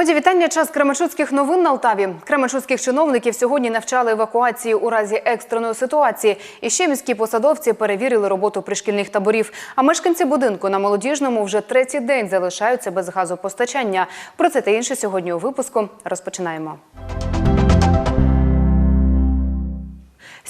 Моді вітання. Час Кременчуцьких новин на Алтаві. Кременчуцьких чиновників сьогодні навчали евакуації у разі екстреної ситуації. І ще міські посадовці перевірили роботу пришкільних таборів. А мешканці будинку на молодіжному вже третій день залишаються без газопостачання. Про це та інше сьогодні у випуску розпочинаємо.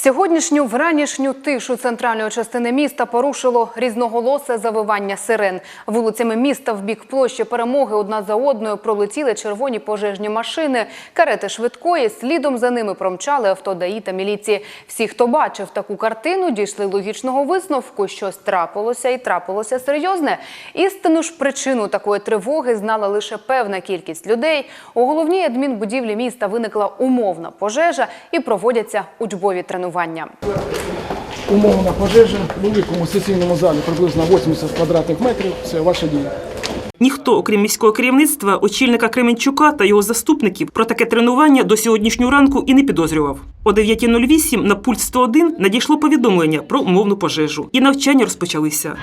Сьогоднішню вранішню тишу центральної частини міста порушило різноголосе завивання сирен. Вулицями міста в бік площі перемоги одна за одною пролетіли червоні пожежні машини, карети швидкої. Слідом за ними промчали авто ДАІ та міліції. Всі, хто бачив таку картину, дійшли логічного висновку. Щось трапилося і трапилося серйозне. Істинну ж причину такої тривоги знала лише певна кількість людей. У головній адмінбудівлі міста виникла умовна пожежа і проводяться учбові тренування. Умовна пожежа в великому сесійному залі приблизно 80 квадратних метрів. Це ваша дія. Ніхто, окрім міського керівництва, очільника Кременчука та його заступників, про таке тренування до сьогоднішнього ранку і не підозрював. О 9.08 на пульт 101 надійшло повідомлення про умовну пожежу, і навчання розпочалися.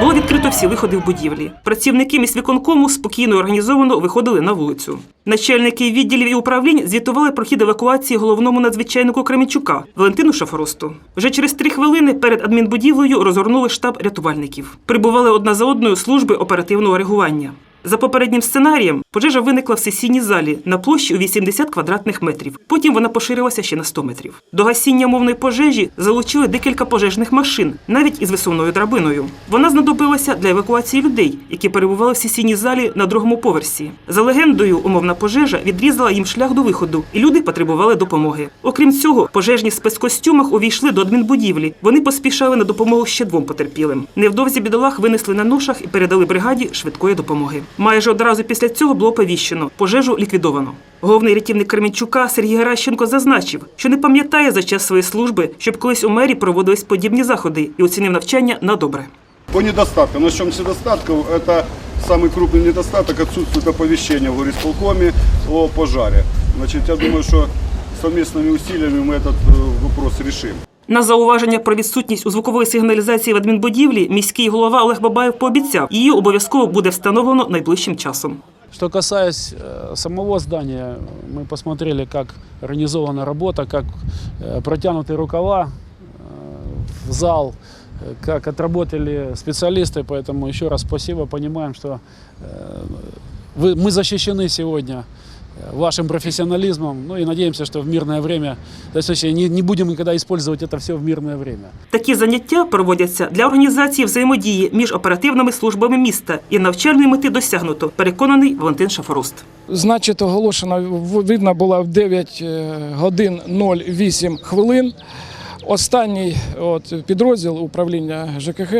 Було відкрито всі виходи в будівлі. Працівники міськвиконкому спокійно і організовано виходили на вулицю. Начальники відділів і управлінь звітували про хід евакуації головному надзвичайнику Кременчука Валентину Шафоросту. Вже через три хвилини перед адмінбудівлею розгорнули штаб рятувальників. Прибували одна за одною служби оперативного реагування. За попереднім сценарієм, пожежа виникла в сесійній залі на площі у 80 квадратних метрів. Потім вона поширилася ще на 100 метрів. До гасіння мовної пожежі залучили декілька пожежних машин, навіть із висувною драбиною. Вона знадобилася для евакуації людей, які перебували в сесійній залі на другому поверсі. За легендою, умовна пожежа відрізала їм шлях до виходу, і люди потребували допомоги. Окрім цього, пожежні в спецкостюмах увійшли до адмінбудівлі. Вони поспішали на допомогу ще двом потерпілим. Невдовзі бідолах винесли на ношах і передали бригаді швидкої допомоги. Майже одразу після цього було повіщено пожежу ліквідовано. Головний рятівник Кременчука Сергій Геращенко зазначив, що не пам'ятає за час своєї служби, щоб колись у мері проводились подібні заходи і оцінив навчання на добре. По недостаткам. Начнем с недостатков. Это самый крупный недостаток отсутствует оповещения в горисполкоме о пожаре. Значит, я думаю, что совместными усилиями мы этот э, вопрос решим. На зауваження про відсутність у звукової сигналізації в адмінбудівлі міський голова Олег Бабаєв пообіцяв, її обов'язково буде встановлено найближчим часом. Что касаясь э, самого здания, мы посмотрели, как организована работа, как э, протянуты рукава э, в зал, э, как отработали специалисты. Поэтому еще раз спасибо, понимаем, что э, вы, мы защищены сегодня э, вашим профессионализмом. Ну и надеемся, что в мирное время, то есть вообще не, не будем никогда использовать это все в мирное время. Такі заняття проводяться для організації взаємодії між оперативними службами міста і навчальної мети досягнуто, переконаний Валентин Шафорост. Значить, оголошено видно було в 9 е, годин 08 хвилин. Останній от, підрозділ управління ЖКХ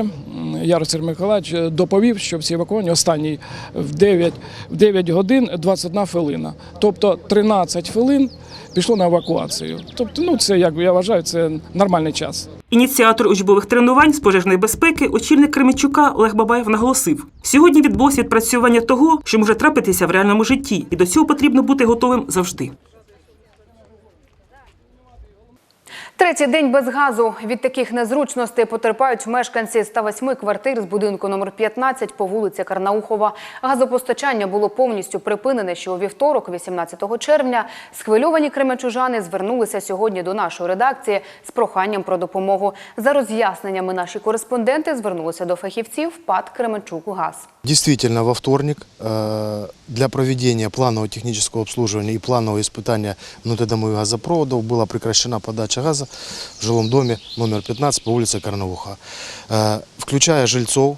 Ярослав Миколаївич е, доповів, що всі евакуовані останній в 9, в 9 годин 21 хвилина. Тобто 13 хвилин пішло на евакуацію. Тобто, ну це як я вважаю, це нормальний час. Ініціатор учбових тренувань з пожежної безпеки, очільник Кременчука Олег Бабаєв наголосив: сьогодні відбулось відпрацювання того, що може трапитися в реальному житті, і до цього потрібно бути готовим завжди. Третій день без газу. Від таких незручностей потерпають мешканці 108 квартир з будинку номер 15 по вулиці Карнаухова. Газопостачання було повністю припинене ще у вівторок, 18 червня. Схвильовані кременчужани звернулися сьогодні до нашої редакції з проханням про допомогу. За роз'ясненнями наші кореспонденти звернулися до фахівців ПАД Кременчук-Газ. Действительно, во вторник э, для проведения планового технического обслуживания и планового испытания внутридомовых газопроводов была прекращена подача газа в жилом доме номер 15 по улице Карнауха, Э, включая жильцов,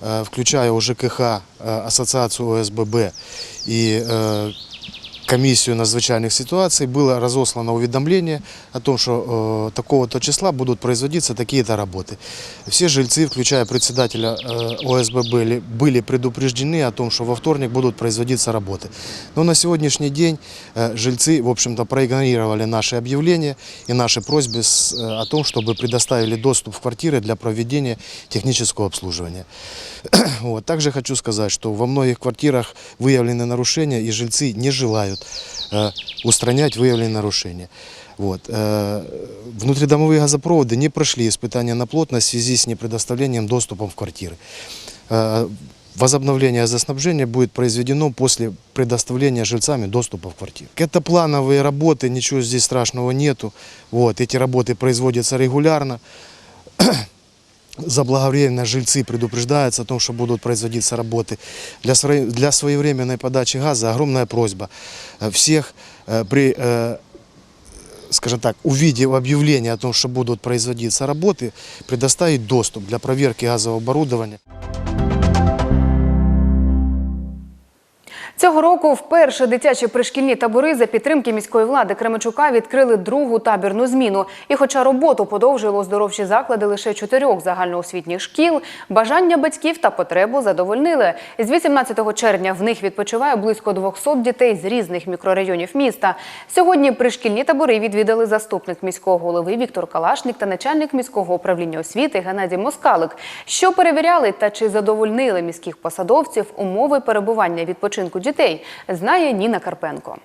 э, включая УЖКХ, э, Ассоциацию ОСББ и комісію надзвичайних ситуацій було розослано увідомлення о том, що э, такого-то числа будуть производитися такі-то роботи. Все жильці, включаючи председателя э, ОСББ, були предупреждені о том, що во вторник будут производитися работы. Но на сегодняшний день э, жильцы, в общем-то, проігнорували наші об'явлення і наші просьби о том, чтобы предоставили доступ в квартиры для проведения технического обслуживания. Вот. Также хочу сказать, что во многих квартирах выявлены нарушения, и жильцы не желают устранять выявленные нарушения. Вот. Внутридомовые газопроводы не прошли испытания на плотность в связи с непредоставлением доступа в квартиры. Возобновление газоснабжения будет произведено после предоставления жильцами доступа в квартиру. Это плановые работы, ничего здесь страшного нету. Вот, эти работы производятся регулярно. Заблаговременно жильцы предупреждаются о том, что будут производиться работы. Для, своей- для своевременной подачи газа огромная просьба э, всех э, при, э, скажем так, увидев объявление о том, что будут производиться работы, предоставить доступ для проверки газового оборудования. Цього року вперше дитячі пришкільні табори за підтримки міської влади Кременчука відкрили другу табірну зміну. І хоча роботу подовжили оздоровчі заклади лише чотирьох загальноосвітніх шкіл, бажання батьків та потребу задовольнили. З 18 червня в них відпочиває близько 200 дітей з різних мікрорайонів міста. Сьогодні пришкільні табори відвідали заступник міського голови Віктор Калашник та начальник міського управління освіти Геннадій Москалик. Що перевіряли та чи задовольнили міських посадовців умови перебування відпочинку дітей, знає Ніна Карпенко.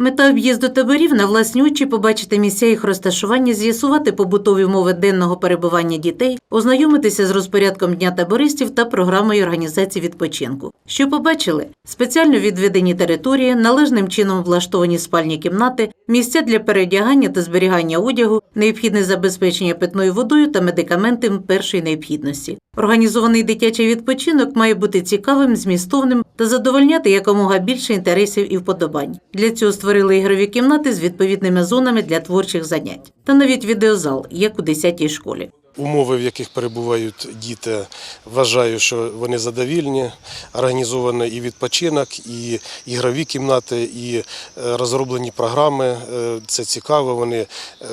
Мета об'їзду таборів на власні очі побачити місця їх розташування, з'ясувати побутові умови денного перебування дітей, ознайомитися з розпорядком дня табористів та програмою організації відпочинку. Що побачили? Спеціально відведені території, належним чином влаштовані спальні кімнати, місця для передягання та зберігання одягу, необхідне забезпечення питною водою та медикаментами першої необхідності. Організований дитячий відпочинок має бути цікавим, змістовним та задовольняти якомога більше інтересів і вподобань. Для цього створили ігрові кімнати з відповідними зонами для творчих занять та навіть відеозал, як у 10-й школі. Умови, в яких перебувають діти, вважаю, що вони задовільні. Організовано і відпочинок, і ігрові кімнати, і е, розроблені програми. Е, Це цікаво. Вони е,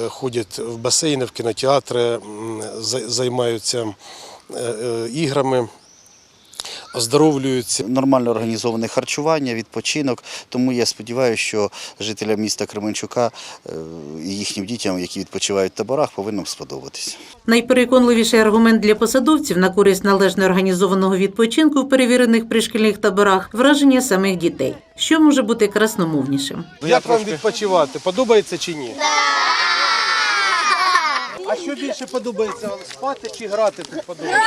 ходять в басейни, в кінотеатри, займаються іграми, оздоровлюються. нормально організоване харчування, відпочинок. Тому я сподіваюся, що жителям міста Кременчука е, і їхнім дітям, які відпочивають в таборах, повинно сподобатися. Найпереконливіший аргумент для посадовців на користь належно організованого відпочинку в перевірених пришкільних таборах враження самих дітей. Що може бути красномовнішим? Як вам відпочивати? Подобається чи ні? А що більше подобається вам спати чи грати тут подобається?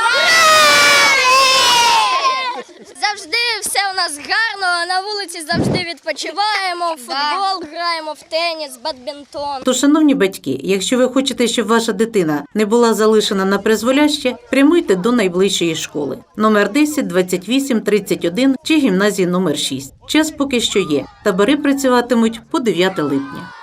Завжди все у нас гарно, на вулиці завжди відпочиваємо, футбол граємо, в теніс, бадмінтон. То, шановні батьки, якщо ви хочете, щоб ваша дитина не була залишена на призволяще, прямуйте до найближчої школи номер 10, 28, 31 чи гімназії номер 6. Час поки що є. Табори працюватимуть по 9 липня.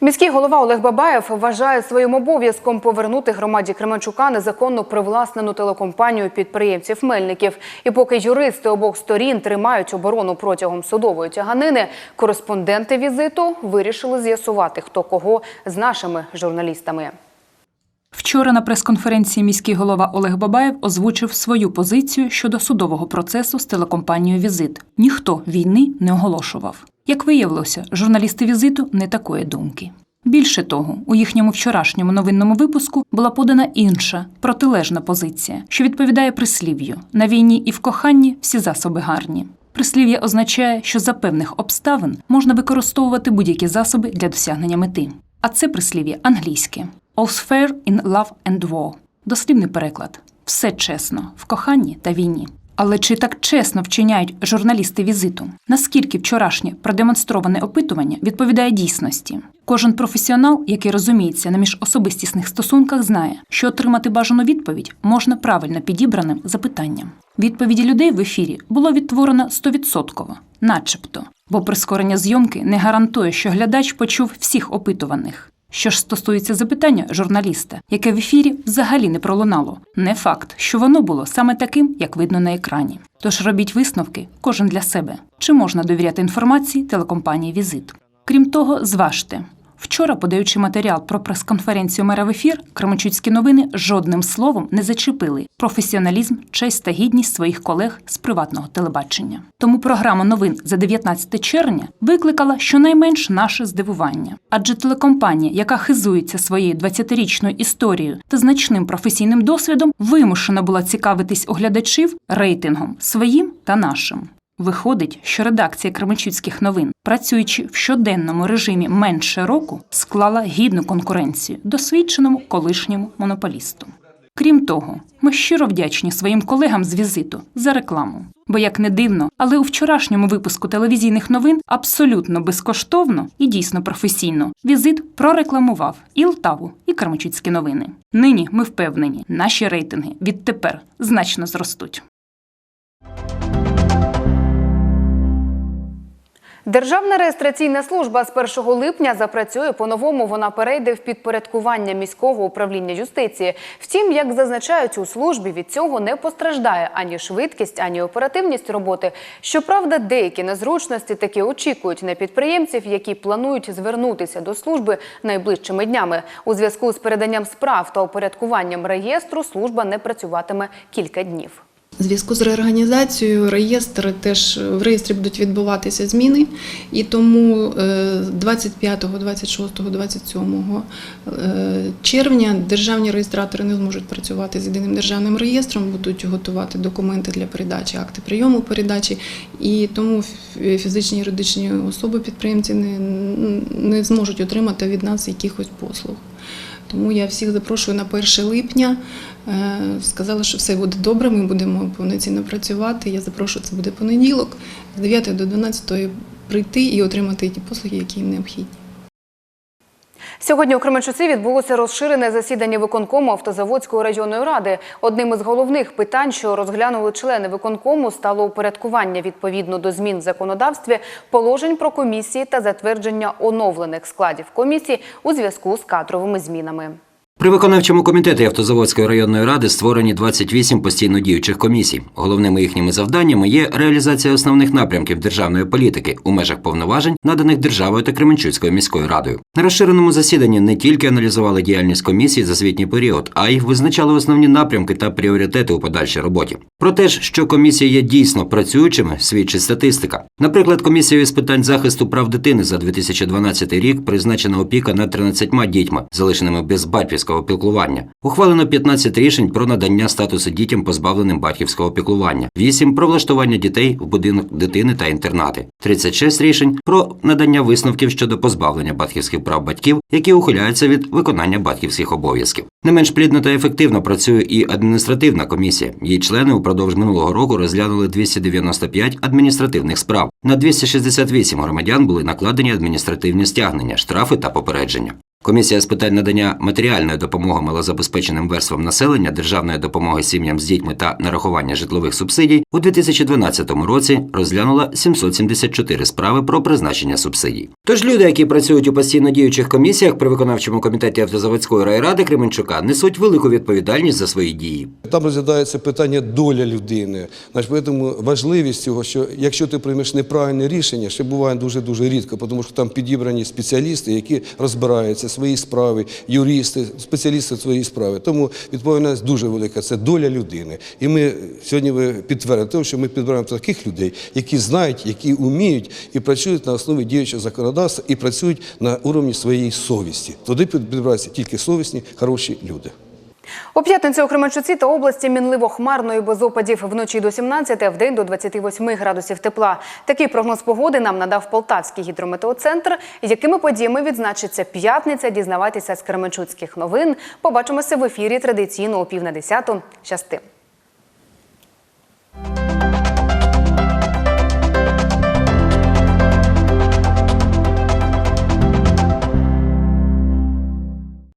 Міський голова Олег Бабаєв вважає своїм обов'язком повернути громаді Кременчука незаконно привласнену телекомпанію підприємців Мельників. І поки юристи обох сторін тримають оборону протягом судової тяганини, кореспонденти візиту вирішили з'ясувати, хто кого з нашими журналістами. Вчора на прес-конференції міський голова Олег Бабаєв озвучив свою позицію щодо судового процесу з телекомпанією Візит. Ніхто війни не оголошував. Як виявилося, журналісти візиту не такої думки. Більше того, у їхньому вчорашньому новинному випуску була подана інша протилежна позиція, що відповідає прислів'ю: на війні і в коханні всі засоби гарні. Прислів'я означає, що за певних обставин можна використовувати будь-які засоби для досягнення мети. А це прислів'я англійське «All's fair in love and war» – дослівний переклад. Все чесно в коханні та війні. Але чи так чесно вчиняють журналісти візиту? Наскільки вчорашнє продемонстроване опитування відповідає дійсності? Кожен професіонал, який розуміється на міжособистісних стосунках, знає, що отримати бажану відповідь можна правильно підібраним запитанням. Відповіді людей в ефірі було відтворено стовідсотково, начебто, бо прискорення зйомки не гарантує, що глядач почув всіх опитуваних. Що ж стосується запитання журналіста, яке в ефірі взагалі не пролунало, не факт, що воно було саме таким, як видно на екрані. Тож робіть висновки кожен для себе, чи можна довіряти інформації телекомпанії Візит. Крім того, зважте. Вчора, подаючи матеріал про прес-конференцію мера в ефір, Кременчуцькі новини жодним словом не зачепили професіоналізм, честь та гідність своїх колег з приватного телебачення. Тому програма новин за 19 червня викликала щонайменш наше здивування. Адже телекомпанія, яка хизується своєю 20-річною історією та значним професійним досвідом, вимушена була цікавитись оглядачів рейтингом своїм та нашим. Виходить, що редакція Кременчуцьких новин, працюючи в щоденному режимі менше року, склала гідну конкуренцію досвідченому колишньому монополісту. Крім того, ми щиро вдячні своїм колегам з візиту за рекламу. Бо, як не дивно, але у вчорашньому випуску телевізійних новин абсолютно безкоштовно і дійсно професійно візит прорекламував і Лтаву, і Кременчуцькі новини. Нині ми впевнені, наші рейтинги відтепер значно зростуть. Державна реєстраційна служба з 1 липня запрацює по-новому. Вона перейде в підпорядкування міського управління юстиції. Втім, як зазначають у службі, від цього не постраждає ані швидкість, ані оперативність роботи. Щоправда, деякі незручності таки очікують на підприємців, які планують звернутися до служби найближчими днями. У зв'язку з переданням справ та упорядкуванням реєстру служба не працюватиме кілька днів. У зв'язку з реорганізацією реєстр теж в реєстрі будуть відбуватися зміни, і тому е, 25, 26, 27 е, червня державні реєстратори не зможуть працювати з єдиним державним реєстром, будуть готувати документи для передачі, акти прийому передачі, і тому фізичні і юридичні особи підприємці не, не зможуть отримати від нас якихось послуг. Тому я всіх запрошую на 1 липня. Е, Сказала, що все буде добре, ми будемо повноцінно працювати. Я запрошую, це буде понеділок, з 9 до 12 прийти і отримати ті послуги, які їм необхідні. Сьогодні у Кременчуці відбулося розширене засідання виконкому Автозаводської районної ради. Одним із головних питань, що розглянули члени виконкому, стало упорядкування відповідно до змін в законодавстві положень про комісії та затвердження оновлених складів комісій у зв'язку з кадровими змінами. При виконавчому комітеті Автозаводської районної ради створені 28 постійно діючих комісій. Головними їхніми завданнями є реалізація основних напрямків державної політики у межах повноважень, наданих державою та Кременчуцькою міською радою. На розширеному засіданні не тільки аналізували діяльність комісії за звітній період, а й визначали основні напрямки та пріоритети у подальшій роботі. Про те що комісії є дійсно працюючими, свідчить статистика. Наприклад, комісією з питань захисту прав дитини за 2012 рік призначена опіка над 13 дітьми, залишеними без батьківського піклування. Ухвалено 15 рішень про надання статусу дітям, позбавленим батьківського піклування, 8 про влаштування дітей в будинок дитини та інтернати, 36 рішень про надання висновків щодо позбавлення батьківських прав батьків, які ухиляються від виконання батьківських обов'язків. Не менш плідно та ефективно працює і адміністративна комісія. Її члени упродовж минулого року розглянули 295 адміністративних справ. На 268 громадян були накладені адміністративні стягнення, штрафи та попередження. Комісія з питань надання матеріальної допомоги малозабезпеченим верствам населення, державної допомоги сім'ям з дітьми та нарахування житлових субсидій у 2012 році розглянула 774 справи про призначення субсидій. Тож люди, які працюють у постійно діючих комісіях при виконавчому комітеті Автозаводської райради Кременчука, несуть велику відповідальність за свої дії. Там розглядається питання доля людини. Значить, тому важливість цього, що якщо ти приймеш неправильне рішення, що буває дуже дуже рідко, тому що там підібрані спеціалісти, які розбираються свої справи, юристи, спеціалісти в своїй справі. Тому відповідальність дуже велика. Це доля людини. І ми сьогодні ви підтвердите, що ми підбираємо таких людей, які знають, які вміють і працюють на основі діючого законодавства і працюють на уровні своєї совісті. Туди підбираються тільки совісні, хороші люди. У п'ятницю у Кременчуці та області мінливо хмарно і без опадів вночі до 17, а день до 28 градусів тепла. Такий прогноз погоди нам надав Полтавський гідрометеоцентр. Якими подіями відзначиться п'ятниця? Дізнавайтеся з Кременчуцьких новин. Побачимося в ефірі традиційно о пів на десяту. Щасти.